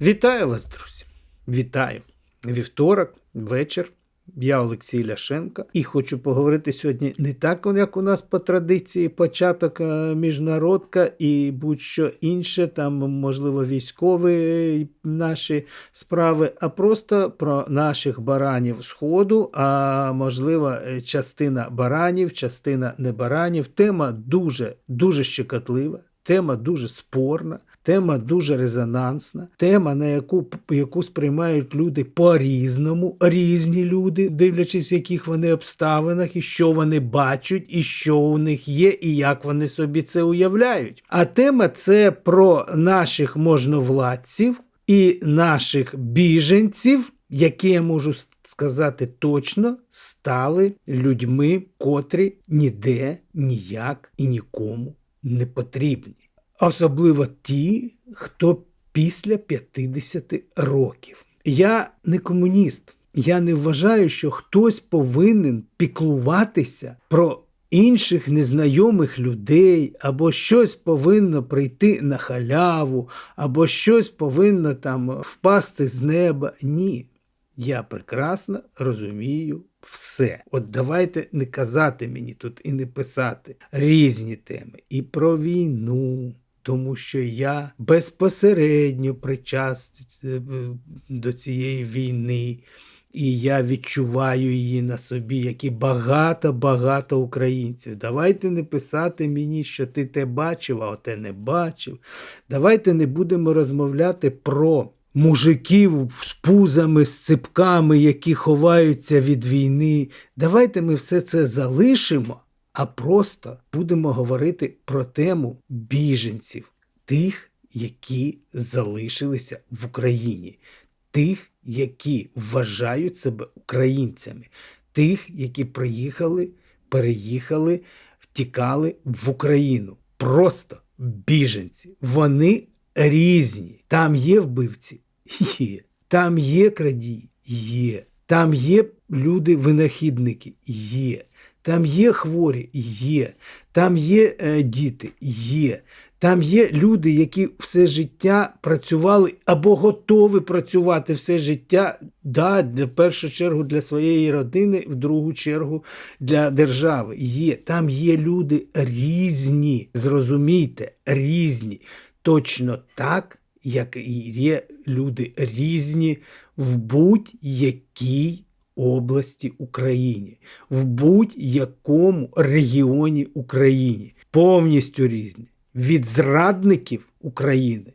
Вітаю вас, друзі! Вітаю! Вівторок, вечір. Я Олексій Ляшенко і хочу поговорити сьогодні не так, як у нас по традиції, початок е, міжнародка і будь-що інше, там, можливо, військові наші справи, а просто про наших баранів Сходу, а можливо, е, частина баранів, частина не баранів. Тема дуже, дуже щекотлива, тема дуже спорна. Тема дуже резонансна, тема, на яку яку сприймають люди по-різному, різні люди, дивлячись, в яких вони обставинах, і що вони бачать, і що у них є, і як вони собі це уявляють. А тема це про наших можновладців і наших біженців, які я можу сказати точно, стали людьми, котрі ніде, ніяк і нікому не потрібні. Особливо ті, хто після 50 років. Я не комуніст. Я не вважаю, що хтось повинен піклуватися про інших незнайомих людей, або щось повинно прийти на халяву, або щось повинно там впасти з неба. Ні. Я прекрасно розумію все. От давайте не казати мені тут і не писати різні теми і про війну. Тому що я безпосередньо причастний до цієї війни, і я відчуваю її на собі, як і багато-багато українців. Давайте не писати мені, що ти те бачив, а те не бачив. Давайте не будемо розмовляти про мужиків з пузами, з ципками, які ховаються від війни. Давайте ми все це залишимо а просто будемо говорити про тему біженців, тих, які залишилися в Україні, тих, які вважають себе українцями, тих, які приїхали, переїхали, втікали в Україну. Просто біженці. Вони різні. Там є вбивці? Є. Там є крадії? Є. Там є люди-винахідники? Є. Там є хворі, є, там є е, діти, є. Там є люди, які все життя працювали або готові працювати все життя, да, в першу чергу для своєї родини, в другу чергу для держави. Є. Там є люди різні, зрозумійте, різні. Точно так, як і є люди різні в будь-якій області України, в будь-якому регіоні України, повністю різні. Від зрадників України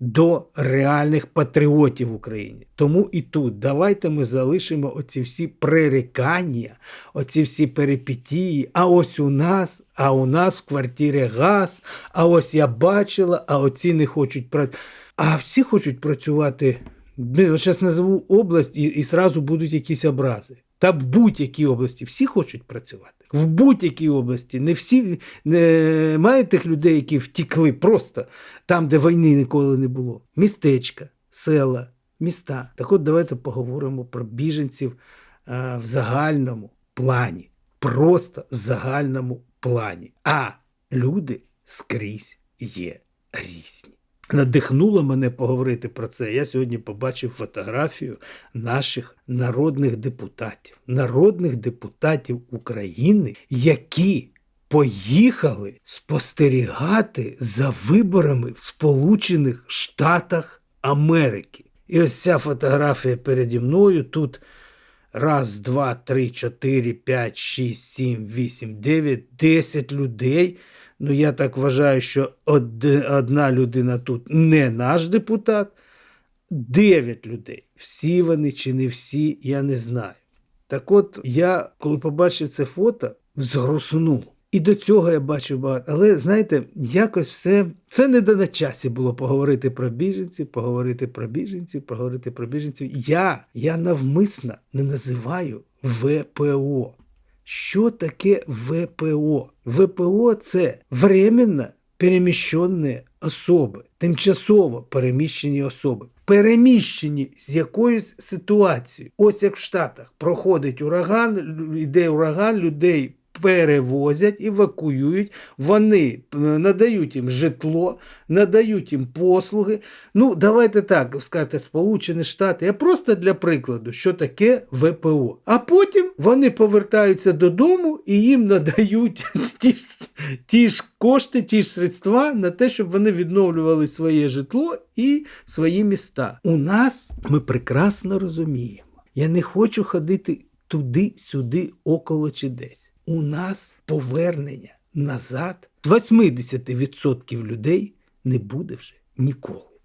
до реальних патріотів України. Тому і тут давайте ми залишимо оці всі пререкання, оці всі перипетії. А ось у нас, а у нас в квартирі газ, а ось я бачила, а оці не хочуть працювати. А всі хочуть працювати зараз назову область і і сразу будуть якісь образи. Та в будь-якій області всі хочуть працювати. В будь-якій області не всі немає тих людей, які втікли просто там, де війни ніколи не було. Містечка, села, міста. Так от давайте поговоримо про біженців а, в загальному плані. Просто в загальному плані. А люди скрізь є різні надихнуло мене поговорити про це. Я сьогодні побачив фотографію наших народних депутатів, народних депутатів України, які поїхали спостерігати за виборами в Сполучених Штатах Америки. І ось ця фотографія переді мною тут. Раз, два, три, чотири, п'ять, шість, сім, вісім, дев'ять, десять людей Ну, я так вважаю, що одна людина тут не наш депутат, дев'ять людей. Всі вони чи не всі, я не знаю. Так от я, коли побачив це фото, згруснув. І до цього я бачив багато. Але знаєте, якось все це не до на часі було поговорити про біженців, поговорити про біженців, поговорити про біженців. Я, Я навмисно не називаю ВПО. Що таке ВПО? ВПО це временно переміщені особи, тимчасово переміщені особи, переміщені з якоюсь ситуацією. Ось як в Штатах проходить ураган, йде ураган, людей перевозять, евакуюють, вони е, надають їм житло, надають їм послуги. Ну, давайте так сказати, Сполучені Штати. Я просто для прикладу, що таке ВПО. А потім вони повертаються додому і їм надають ті ж, ті ж кошти, ті ж средства на те, щоб вони відновлювали своє житло і свої міста. У нас ми прекрасно розуміємо. Я не хочу ходити туди-сюди, около чи десь. У нас повернення назад 80% людей не буде вже ніколи.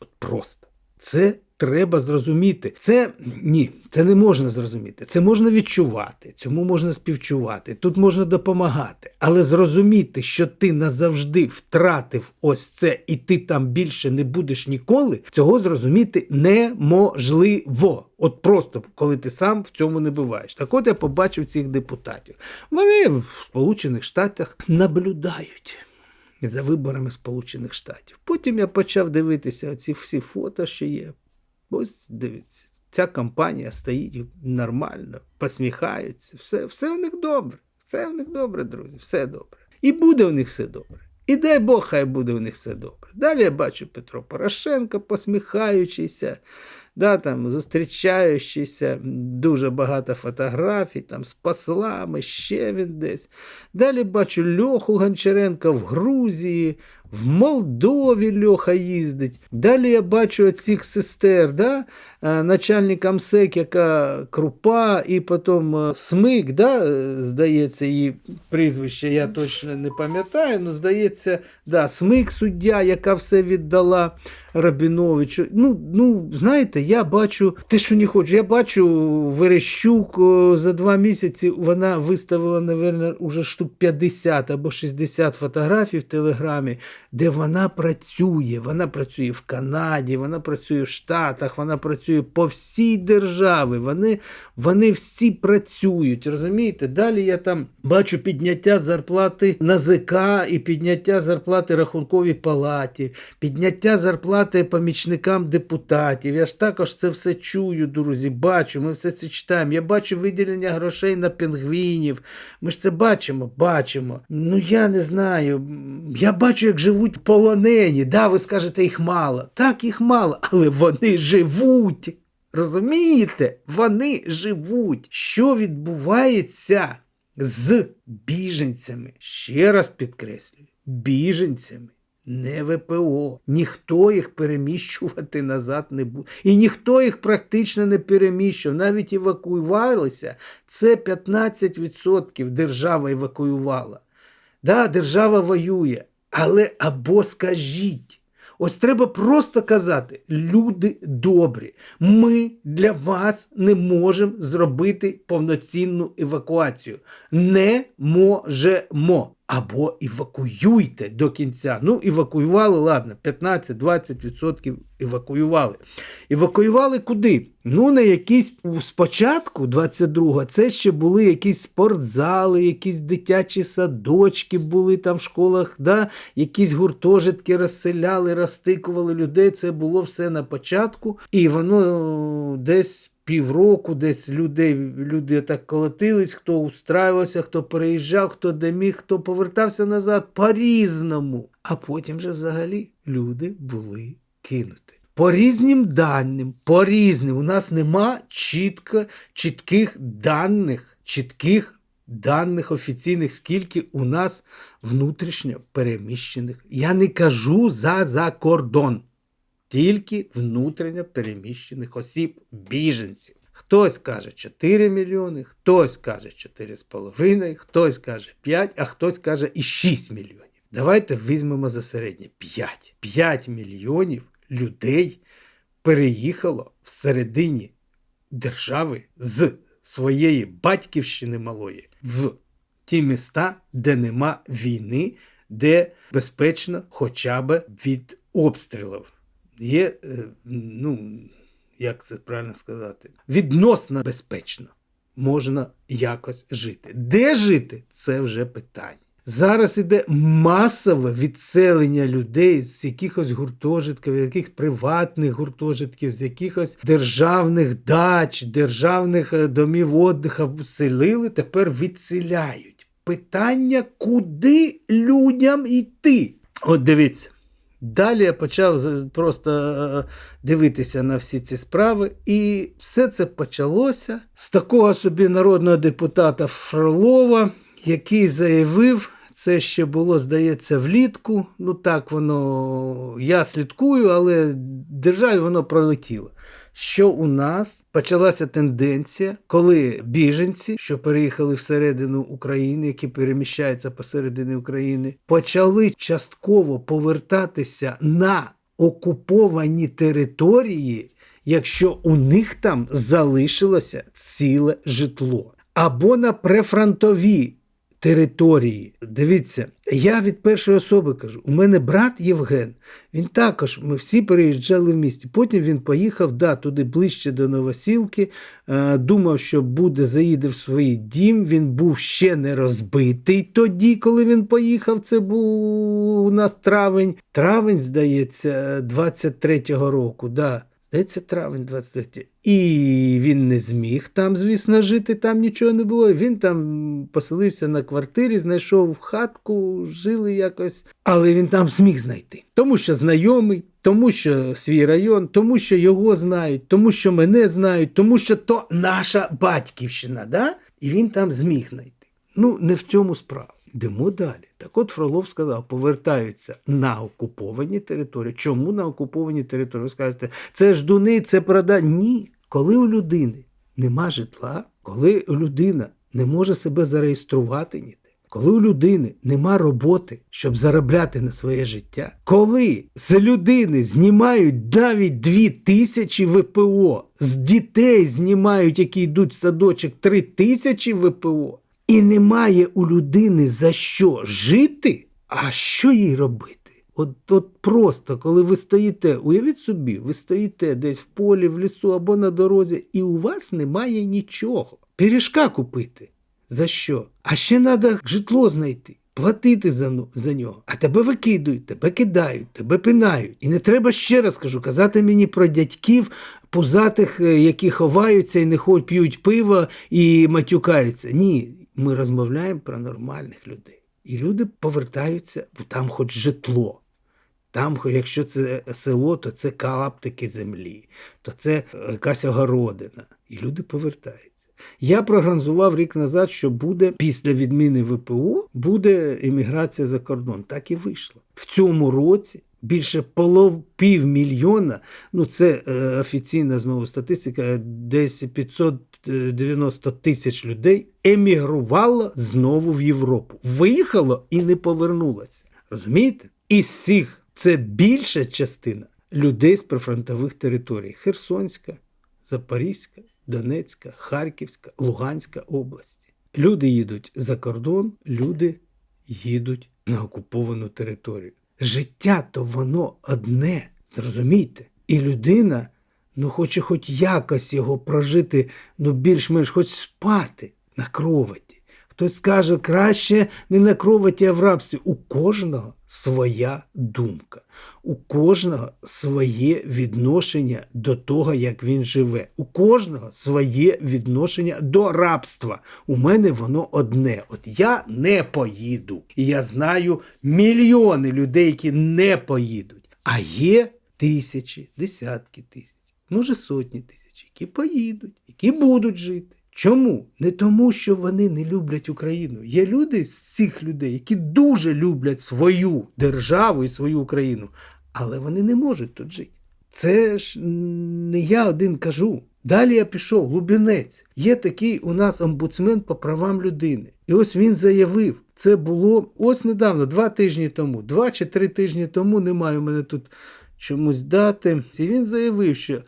От просто. Це треба зрозуміти. Це ні, це не можна зрозуміти. Це можна відчувати, цьому можна співчувати, тут можна допомагати. Але зрозуміти, що ти назавжди втратив ось це, і ти там більше не будеш ніколи, цього зрозуміти неможливо. От просто коли ти сам в цьому не буваєш. Так от я побачив цих депутатів. Вони в Сполучених Штатах наблюдають за виборами Сполучених Штатів. Потім я почав дивитися оці всі фото, що є. Ось дивіться, ця компанія стоїть нормально, посміхаються, все, все у них добре. Все у них добре, друзі, все добре. І буде у них все добре. І дай Бог, хай буде у них все добре. Далі я бачу Петро Порошенко, посміхаючийся, да, там, зустрічаючися, дуже багато фотографій там, з послами, ще він десь. Далі бачу Льоху Гончаренка в Грузії, в Молдові Льоха їздить. Далі я бачу цих сестер, да? е, начальник МСЕК, яка крупа, і потім е, Смик, да? е, здається, її прізвище, я точно не пам'ятаю, але здається, да, Смик суддя, яка все віддала Рабіновичу. Ну, ну, знаєте, я бачу те, що не хочу. Я бачу Верещук за два місяці вона виставила, напевно, уже штук 50 або 60 фотографій в Телеграмі, де вона працює. Вона працює в Канаді, вона працює в Штатах, вона працює по всій державі. Вони, вони всі працюють. Розумієте? Далі я там бачу підняття зарплати НАЗК і підняття зарплати Рахунковій палаті, підняття зарплати помічникам депутатів. Я ж також це все чую, друзі. Бачу, ми все це читаємо. Я бачу виділення грошей на пінгвінів. Ми ж це бачимо, бачимо. Ну я не знаю. Я бачу, як живуть полонені. Да, ви скажете, їх мало. Так, їх мало, але вони живуть. Розумієте? Вони живуть. Що відбувається з біженцями? Ще раз підкреслюю, біженцями. Не ВПО. Ніхто їх переміщувати назад не буде. І ніхто їх практично не переміщував. Навіть евакуювалися. Це 15% держава евакуювала. Да, держава воює. Але або скажіть. Ось треба просто казати: люди добрі, ми для вас не можемо зробити повноцінну евакуацію. Не можемо. Або евакуюйте до кінця. Ну, евакуювали, ладно, 15-20% евакуювали. Евакуювали куди? Ну, на якісь спочатку, 22-го, це ще були якісь спортзали, якісь дитячі садочки були там в школах, да? якісь гуртожитки розселяли, розтикували людей. Це було все на початку, і воно десь. Півроку десь людей, люди так колотились, хто устраювався, хто переїжджав, хто де міг, хто повертався назад по-різному. А потім же взагалі люди були кинуті. По різним даним, по різним. У нас нема чітко, чітких даних, чітких даних офіційних, скільки у нас внутрішньо переміщених. Я не кажу за за кордон тільки внутрішньо переміщених осіб, біженців. Хтось каже 4 мільйони, хтось каже 4,5, хтось каже 5, а хтось каже і 6 мільйонів. Давайте візьмемо за середнє 5. 5 мільйонів людей переїхало всередині держави з своєї батьківщини малої в ті міста, де нема війни, де безпечно хоча б від обстрілів є, е, ну, як це правильно сказати, відносно безпечно можна якось жити. Де жити це вже питання. Зараз іде масове відселення людей з якихось гуртожитків, якихось приватних гуртожитків, з якихось державних дач, державних е, домів отдиха селили, тепер відселяють. питання, куди людям йти. От дивіться. Далі я почав просто е, дивитися на всі ці справи, і все це почалося з такого собі народного депутата Фролова, який заявив, це ще було, здається, влітку. Ну так воно я слідкую, але державі воно пролетіло. Що у нас почалася тенденція, коли біженці, що переїхали всередину України, які переміщаються посередині України, почали частково повертатися на окуповані території, якщо у них там залишилося ціле житло, або на префронтові території. Дивіться, я від першої особи кажу: у мене брат Євген. Він також, ми всі переїжджали в місті. Потім він поїхав да, туди ближче до Новосілки. Е, думав, що буде, заїде в свій дім. Він був ще не розбитий тоді, коли він поїхав. Це був у нас травень. Травень, здається, 23-го року. Да. Здається, травень 23. І він не зміг там, звісно, жити, там нічого не було. Він там поселився на квартирі, знайшов хатку, жили якось. Але він там зміг знайти. Тому що знайомий, тому що свій район, тому що його знають, тому що мене знають, тому що то наша батьківщина. Да? І він там зміг знайти. Ну, не в цьому справа. Йдемо далі. Так от Фролов сказав, повертаються на окуповані території. Чому на окуповані території? Ви скажете, це ж дуни, це прода. Ні. Коли у людини нема житла, коли людина не може себе зареєструвати ніде, коли у людини нема роботи, щоб заробляти на своє життя, коли з людини знімають навіть дві тисячі ВПО, з дітей знімають, які йдуть в садочок, три тисячі ВПО, і немає у людини за що жити, а що їй робити? От, от просто, коли ви стоїте, уявіть собі, ви стоїте десь в полі, в лісу або на дорозі, і у вас немає нічого. Пиріжка купити. За що? А ще треба житло знайти, платити за, ну- за нього. А тебе викидують, тебе кидають, тебе пинають. І не треба ще раз кажу, казати мені про дядьків пузатих, е, які ховаються і не п'ють пиво і матюкаються. Ні, ми розмовляємо про нормальних людей. І люди повертаються, бо там хоч житло. Там, якщо це село, то це клаптики землі, то це е, якась огородина. І люди повертаються. Я прогнозував рік назад, що буде після відміни ВПО буде імміграція за кордон. Так і вийшло. В цьому році більше полов півмільйона, ну це е, офіційна знову статистика, десь 590 тисяч людей емігрувало знову в Європу. Виїхало і не повернулося. Розумієте? Із цих це більша частина людей з прифронтових територій: Херсонська, Запорізька, Донецька, Харківська, Луганська області. Люди їдуть за кордон, люди їдуть на окуповану територію. Життя то воно одне, зрозумійте. І людина ну, хоче хоч якось його прожити, ну більш-менш хоч спати на кроваті. Хтось скаже, краще не на кроваті, а в рабстві. У кожного своя думка, у кожного своє відношення до того, як він живе. У кожного своє відношення до рабства. У мене воно одне. От я не поїду. І я знаю мільйони людей, які не поїдуть. А є тисячі, десятки тисяч, може сотні тисяч, які поїдуть, які будуть жити. Чому? Не тому, що вони не люблять Україну. Є люди з цих людей, які дуже люблять свою державу і свою Україну, але вони не можуть тут жити. Це ж не я один кажу. Далі я пішов, Лубінець. Є такий у нас омбудсмен по правам людини. І ось він заявив, це було ось недавно, два тижні тому, два чи три тижні тому, немає у мене тут чомусь дати. І він заявив, що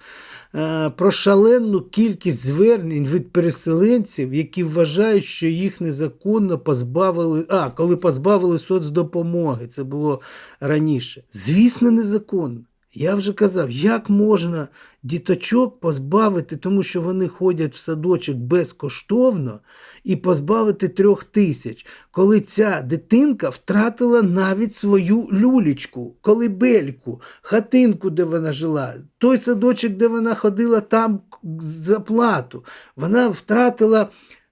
е, про шалену кількість звернень від переселенців, які вважають, що їх незаконно позбавили. А, коли позбавили соцдопомоги, це було раніше. Звісно, незаконно. Я вже казав, як можна діточок позбавити, тому що вони ходять в садочок безкоштовно, і позбавити трьох тисяч, коли ця дитинка втратила навіть свою люлічку, колибельку, хатинку, де вона жила, той садочок, де вона ходила там за плату. Вона втратила,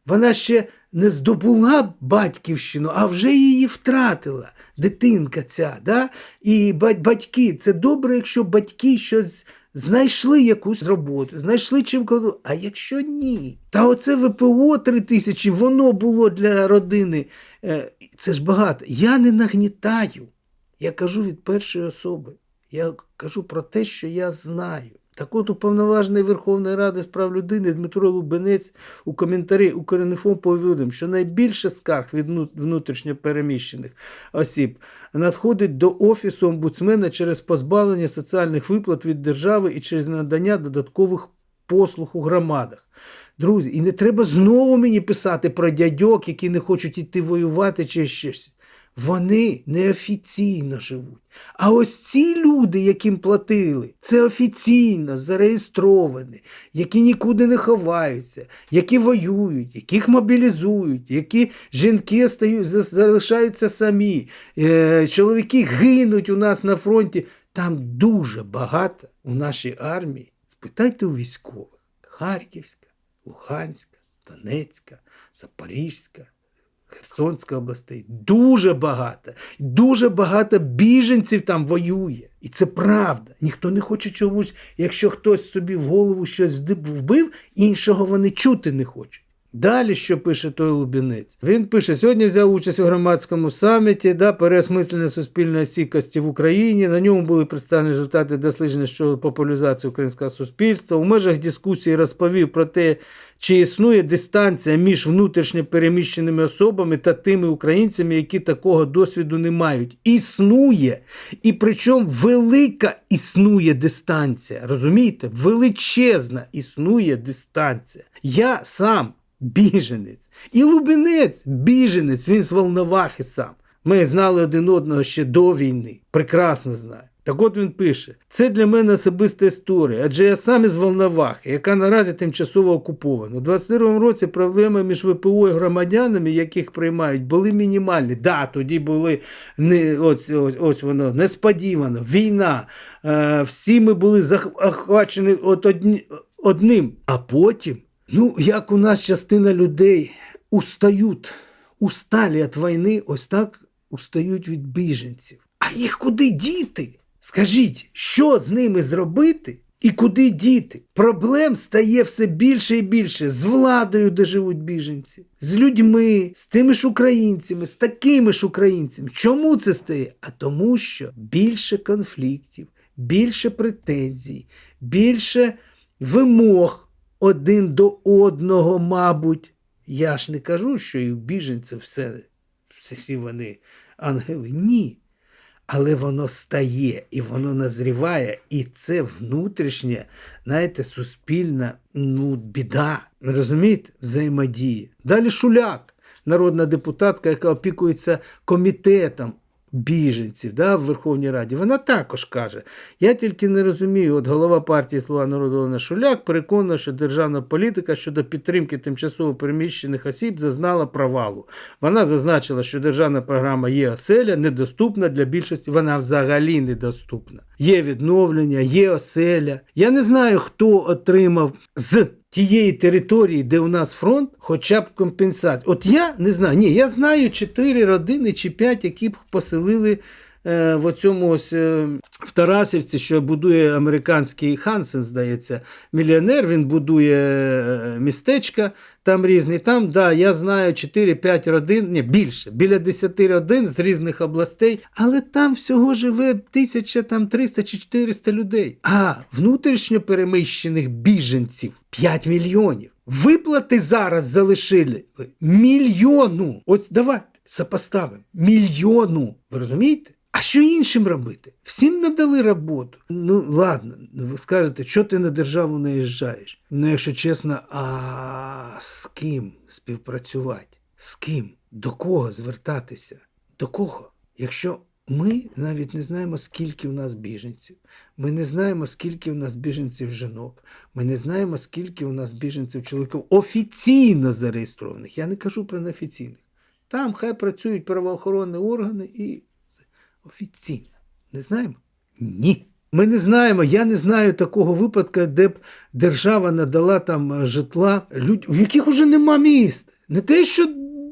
вона ще не здобула батьківщину, а вже її втратила. Дитинка ця. Да? І батьки, це добре, якщо батьки щось знайшли якусь роботу, знайшли чим коду. А якщо ні, та оце ВПО 3 тисячі, воно було для родини. Е, Це ж багато. Я не нагнітаю. Я кажу від першої особи. Я кажу про те, що я знаю. Так от уповноважений Верховної Ради з прав людини Дмитро Лубенець у коментарі Укрінформ повідомив, що найбільше скарг від вну- внутрішньо переміщених осіб надходить до офісу омбудсмена через позбавлення соціальних виплат від держави і через надання додаткових послуг у громадах. Друзі, і не треба знову мені писати про дядьок, які не хочуть іти воювати чи щось. Вони неофіційно живуть. А ось ці люди, яким платили, це офіційно зареєстровані, які нікуди не ховаються, які воюють, яких мобілізують, які жінки стають, залишаються самі, е, чоловіки гинуть у нас на фронті. Там дуже багато у нашій армії. Спитайте у військових: Харківська, Луганська, Донецька, Запорізька. Херсонська областей дуже багато. Дуже багато біженців там воює. І це правда. Ніхто не хоче чомусь, якщо хтось собі в голову щось вбив, іншого вони чути не хочуть. Далі, що пише той Лубінець? Він пише: сьогодні взяв участь у громадському саміті, да, переосмислення суспільної стійкості в Україні. На ньому були представлені результати дослідження щодо популяризації українського суспільства. У межах дискусії розповів про те, чи існує дистанція між внутрішньо переміщеними особами та тими українцями, які такого досвіду не мають. Існує. І причому велика існує дистанція. Розумієте? Величезна існує дистанція. Я сам біженець. І Лубінець біженець, він з Волновахи сам. Ми знали один одного ще до війни. Прекрасно знаю. Так от він пише: це для мене особиста історія, адже я сам із Волновахи, яка наразі тимчасово окупована. У 22-му році проблеми між ВПО і громадянами, яких приймають, були мінімальні. Да, тоді були не ось, ось, ось воно несподівано, війна. Е, всі ми були захвачені от одні, одним. А потім, ну як у нас частина людей устають, усталі від війни, ось так устають від біженців. А їх куди діти? Скажіть, що з ними зробити і куди діти? Проблем стає все більше і більше з владою, де живуть біженці, з людьми, з тими ж українцями, з такими ж українцями. Чому це стає? А тому, що більше конфліктів, більше претензій, більше вимог один до одного, мабуть. Я ж не кажу, що і в біженців все, всі- вони ангели. Ні. Але воно стає і воно назріває, і це внутрішня, знаєте, суспільна ну, біда. Розумієте? Взаємодія. Далі Шуляк, народна депутатка, яка опікується комітетом біженців да, в Верховній Раді. Вона також каже: я тільки не розумію, от голова партії Слуга народу Олена Шуляк переконана, що державна політика щодо підтримки тимчасово переміщених осіб зазнала провалу. Вона зазначила, що державна програма є оселя недоступна для більшості. Вона взагалі недоступна. Є відновлення, є оселя. Я не знаю, хто отримав з тієї території, де у нас фронт, хоча б компенсацію. От я не знаю. Ні, я знаю 4 родини чи 5, які б поселили. Е, В оцьому ось е, в Тарасівці, що будує американський Хансен, здається, мільйонер. Він будує е, містечка там різні. Там, да, я знаю 4-5 родин, ні, більше, біля 10 родин з різних областей, але там всього живе 1000, там 300 чи 400 людей. А внутрішньо переміщених біженців 5 мільйонів. Виплати зараз залишили мільйону. Ось давайте сопоставимо. Мільйону. Ви розумієте? Що іншим робити? Всім надали роботу. Ну ладно, ви скажете, що ти на державу наїжджаєш? Ну, якщо чесно, а з ким співпрацювати? З ким? До кого звертатися? До кого? Якщо ми навіть не знаємо, скільки у нас біженців, ми не знаємо, скільки у нас біженців жінок, ми не знаємо, скільки у нас біженців чоловіків офіційно зареєстрованих. Я не кажу про неофіційних. Там хай працюють правоохоронні органи і офіційно. Не знаємо? Ні. Ми не знаємо, я не знаю такого випадку, де б держава надала там е, житла, людь... у яких уже нема міст. Не те, що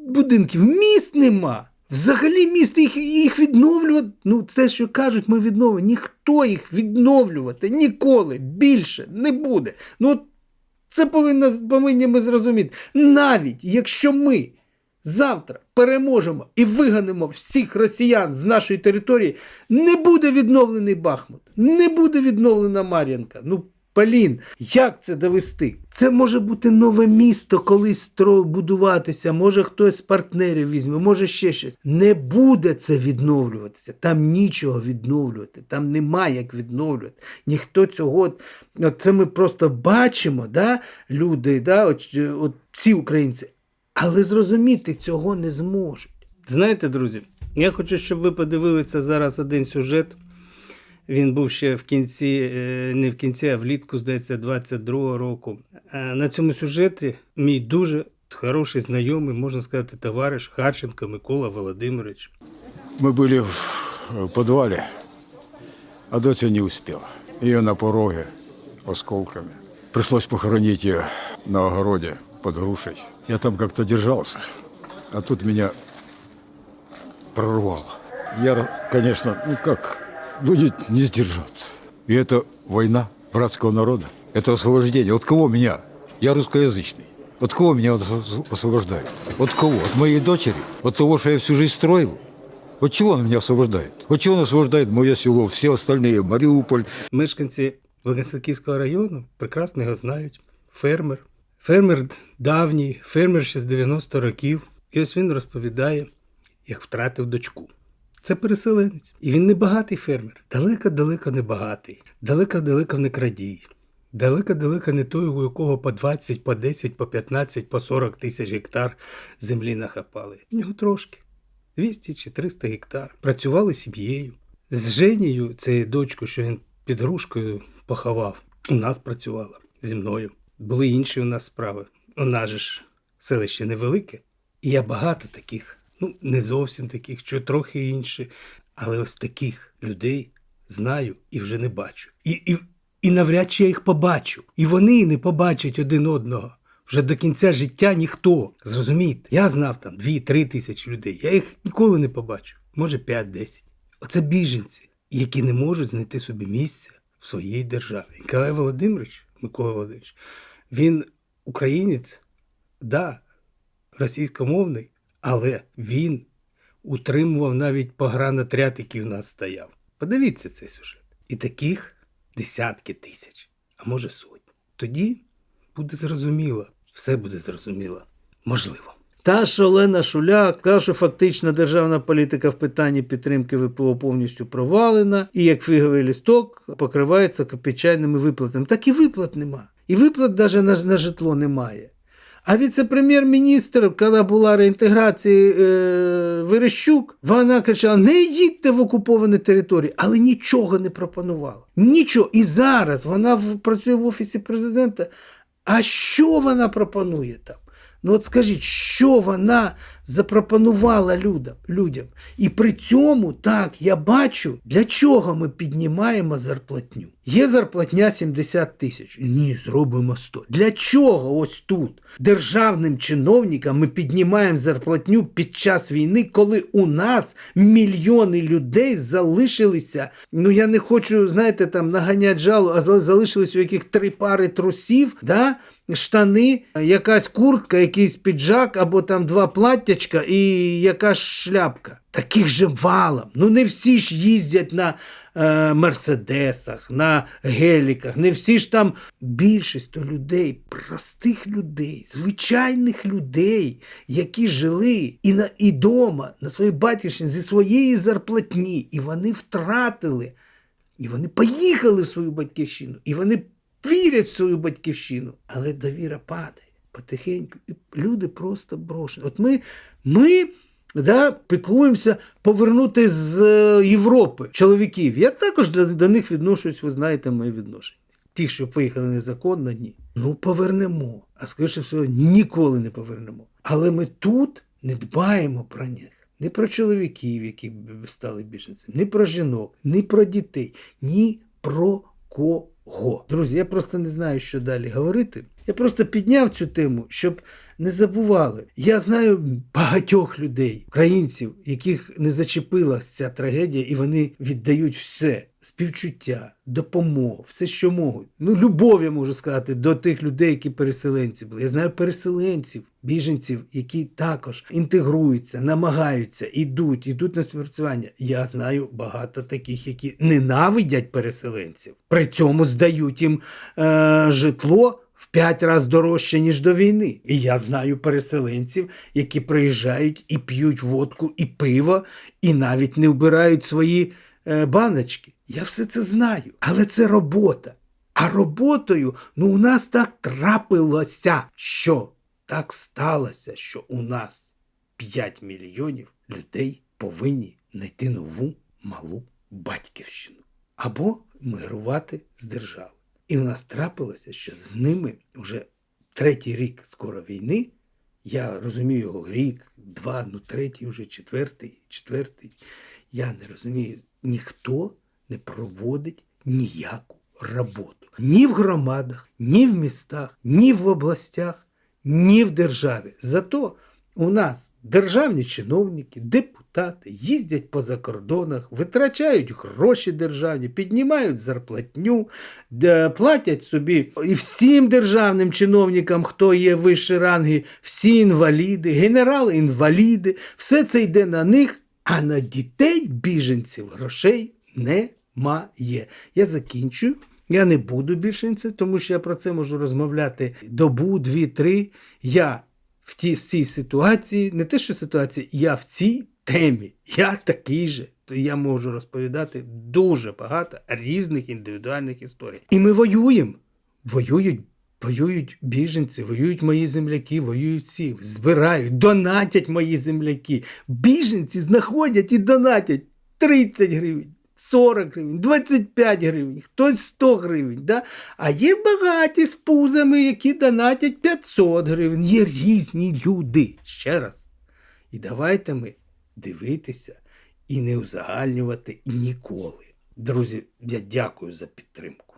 будинків, міст нема. Взагалі міст їх, їх відновлювати. Ну, це, що кажуть, ми відновимо. Ніхто їх відновлювати ніколи більше не буде. Ну, це повинно, повинні ми зрозуміти. Навіть якщо ми завтра переможемо і виганемо всіх росіян з нашої території, не буде відновлений Бахмут, не буде відновлена Мар'янка. Ну, Полін, як це довести? Це може бути нове місто колись будуватися, може хтось з партнерів візьме, може ще щось. Не буде це відновлюватися. Там нічого відновлювати, там немає як відновлювати. Ніхто цього. Це ми просто бачимо, да, люди, да, от, от ці українці. Але зрозуміти цього не зможуть. Знаєте, друзі, я хочу, щоб ви подивилися зараз один сюжет. Він був ще в кінці, е, не в кінці, а влітку, здається, 22-го року. Е, На цьому сюжеті мій дуже хороший знайомий, можна сказати, товариш Харченко Микола Володимирович. Мы были в в подвале, а доча не успела. Ее на пороге осколками. Пришлось похоронить ее на огороде под грушей. Я там как-то держался, а тут меня прорвало. Я, конечно, ну как, ну не, не сдержаться. И это война братского народа, это освобождение. От кого меня? Я русскоязычный. От кого меня осв- освобождают? От кого? От моей дочери? От того, что я всю жизнь строил? От чего он меня освобождает? От чего он освобождает мое село, все остальные, Мариуполь, Мешканці Вагасилківського району прекрасно його знають. Фермер. Фермер давній, фермер ще з 90 років. І ось він розповідає, як втратив дочку. Це переселенець. І він не багатий фермер. Далеко-далеко не багатий. Далеко-далеко не крадій. Далеко-далеко не той, у якого по 20, по 10, по 15, по 40 тисяч гектар землі нахапали. У нього трошки. 200 чи 300 гектар. Працювали сім'єю. З Женією, цією дочкою, що він під грушкою поховав, у нас працювала зі мною. Були інші у нас справи. У нас же ж селище невелике, і я багато таких, ну не зовсім таких, що трохи інші, але ось таких людей знаю і вже не бачу. І, і, і навряд чи я їх побачу. І вони не побачать один одного. Вже до кінця життя ніхто. Зрозумієте, я знав там 2-3 тисячі людей. Я їх ніколи не побачу. Може 5-10. Оце біженці, які не можуть знайти собі місця в своїй державі. Ніколай Володимирович, Микола Володимирович, він українець, да, російськомовний, але він утримував навіть погранотряд, який у нас стояв. Подивіться цей сюжет. І таких десятки тисяч, а може сотні. Тоді буде зрозуміло, все буде зрозуміло. Можливо. Та ж Олена Шуляк, та що фактично державна політика в питанні підтримки ВПО повністю провалена, і як фіговий лісток покривається копійчайними виплатами. Так і виплат нема. І виплат навіть на, на житло немає. А віце-прем'єр-міністр, коли була реінтеграція е, Верещук, вона кричала: не їдьте в окуповані території, але нічого не пропонувала. Нічого. І зараз вона працює в офісі президента. А що вона пропонує там? Ну от скажіть, що вона запропонувала людям? І при цьому, так, я бачу, для чого ми піднімаємо зарплатню. Є зарплатня 70 тисяч. Ні, зробимо 100. Для чого ось тут державним чиновникам ми піднімаємо зарплатню під час війни, коли у нас мільйони людей залишилися. Ну я не хочу, знаєте, там наганяти жалу, а зали- залишились у яких три пари трусів, да? Штани, якась куртка, якийсь піджак, або там два платтячка і якась шляпка. Таких же валом. Ну не всі ж їздять на е, мерседесах, на геліках, не всі ж там більшість то людей, простих людей, звичайних людей, які жили і на і дома, на своїй батьківщині зі своєї зарплатні, і вони втратили. І вони поїхали в свою батьківщину, і вони вірять в свою батьківщину, але довіра падає потихеньку. І люди просто брошені. От ми, ми да, піклуємося повернути з е, Європи чоловіків. Я також до, до них відношусь, ви знаєте, моє відношення. Ті, що поїхали незаконно, ні. Ну, повернемо. А скоріше всього, ніколи не повернемо. Але ми тут не дбаємо про них. Не про чоловіків, які стали біженцями, ні про жінок, ні про дітей, ні про кого. Друзі, я просто не знаю, що далі говорити. Я просто підняв цю тему, щоб не забували. Я знаю багатьох людей, українців, яких не зачепила ця трагедія, і вони віддають все: співчуття, допомогу, все, що можуть. Ну, любов, я можу сказати, до тих людей, які переселенці були. Я знаю переселенців, біженців, які також інтегруються, намагаються, ідуть, ідуть на співпрацювання. Я знаю багато таких, які ненавидять переселенців, при цьому здають їм е, житло в п'ять разів дорожче, ніж до війни. І я знаю переселенців, які приїжджають і п'ють водку, і пиво, і навіть не вбирають свої е, баночки. Я все це знаю, але це робота. А роботою, ну у нас так трапилося, що так сталося, що у нас 5 мільйонів людей повинні знайти нову малу батьківщину або мигрувати з держави. І у нас трапилося, що з ними вже третій рік скоро війни. Я розумію його рік, два, ну третій, вже четвертий, четвертий. Я не розумію, ніхто не проводить ніяку роботу. Ні в громадах, ні в містах, ні в областях, ні в державі. Зато у нас державні чиновники, депутати їздять по закордонах, витрачають гроші державні, піднімають зарплатню, платять собі і всім державним чиновникам, хто є вищі ранги, всі інваліди, генерали-інваліди, все це йде на них, а на дітей біженців грошей немає. Я закінчую. Я не буду більше тому що я про це можу розмовляти добу, дві, три. Я в тій цій ситуації, не те, що ситуації, я в цій темі. Я такий же. То я можу розповідати дуже багато різних індивідуальних історій. І ми воюємо. Воюють, воюють біженці, воюють мої земляки, воюють всі, збирають, донатять мої земляки. Біженці знаходять і донатять 30 гривень. 40 гривень, 25 гривень, хтось 100 гривень. Да? А є багаті з пузами, які донатять 500 гривень. Є різні люди. Ще раз. І давайте ми дивитися і не узагальнювати ніколи. Друзі, я дякую за підтримку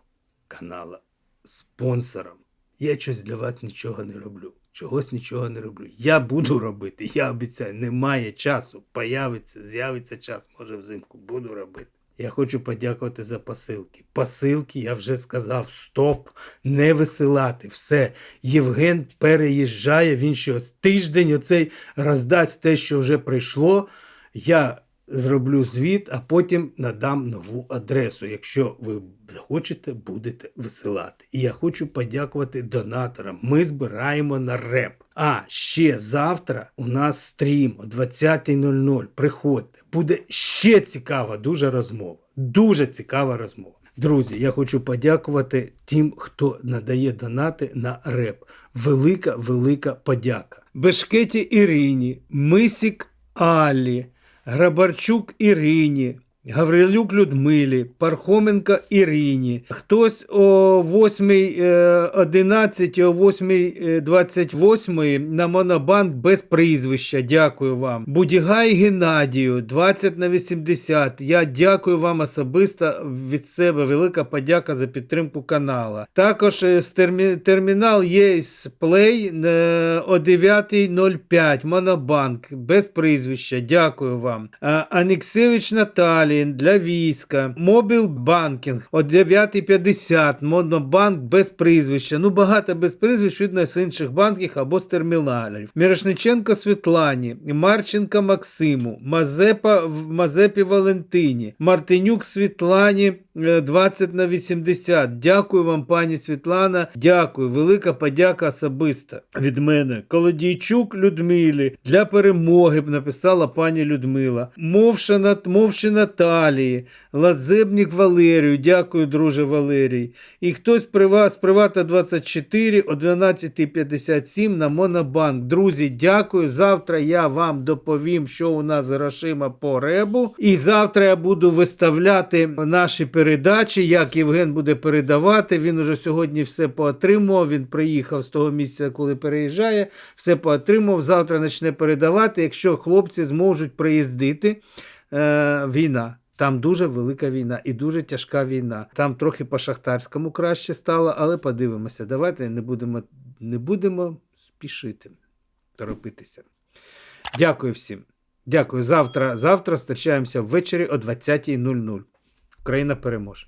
канала, спонсорам. Я щось для вас нічого не роблю. Чогось нічого не роблю. Я буду робити, я обіцяю, немає часу. Появиться, з'явиться час, може взимку буду робити. Я хочу подякувати за посилки. Посилки, я вже сказав, стоп, не висилати. Все. Євген переїжджає, він ще тиждень оцей роздасть те, що вже прийшло. Я зроблю звіт, а потім надам нову адресу. Якщо ви захочете, будете висилати. І я хочу подякувати донаторам. Ми збираємо на реп. А ще завтра у нас стрім о 20.00. Приходьте. Буде ще цікава дуже розмова. Дуже цікава розмова. Друзі, я хочу подякувати тим, хто надає донати на реп. Велика, велика подяка. Бешкеті Ірині, Мисік Алі, Грабарчук Ірині, Гаврилюк Людмилі, Пархоменко Ірині. Хтось о 8.11, о 8.28 на Монобанк без прізвища. Дякую вам. Будігай Геннадію, 20 на 80. Я дякую вам особисто від себе. Велика подяка за підтримку канала. Також е, з термі- термінал ЄС Play е, о 9.05. Монобанк без прізвища. Дякую вам. Аніксевич Наталії для війська. Мобіл банкінг о 9.50. Монобанк без прізвища. Ну, багато без прізвищ видно з інших банків або з терміналів. Мірошниченко Світлані, Марченко Максиму, Мазепа Мазепі Валентині, Мартинюк Світлані 20 на 80. Дякую вам, пані Світлана. Дякую. Велика подяка особиста від мене. Колодійчук Людмилі для перемоги б написала пані Людмила. Мовшина, Мовши Наталії, Лазебник Валерію. Дякую, друже Валерій. І хтось при вас, Привата 24 о 12.57 на Монобанк. Друзі, дякую. Завтра я вам доповім, що у нас з грошима по ребу. І завтра я буду виставляти наші передачі, як Євген буде передавати. Він уже сьогодні все поотримував. Він приїхав з того місця, коли переїжджає, все поотримував. Завтра почне передавати, якщо хлопці зможуть приїздити. Е, війна. Там дуже велика війна і дуже тяжка війна. Там трохи по шахтарському краще стало, але подивимося. Давайте не будемо, не будемо спішити, торопитися. Дякую всім. Дякую. Завтра, завтра зустрічаємося ввечері о 20.00. Україна переможе.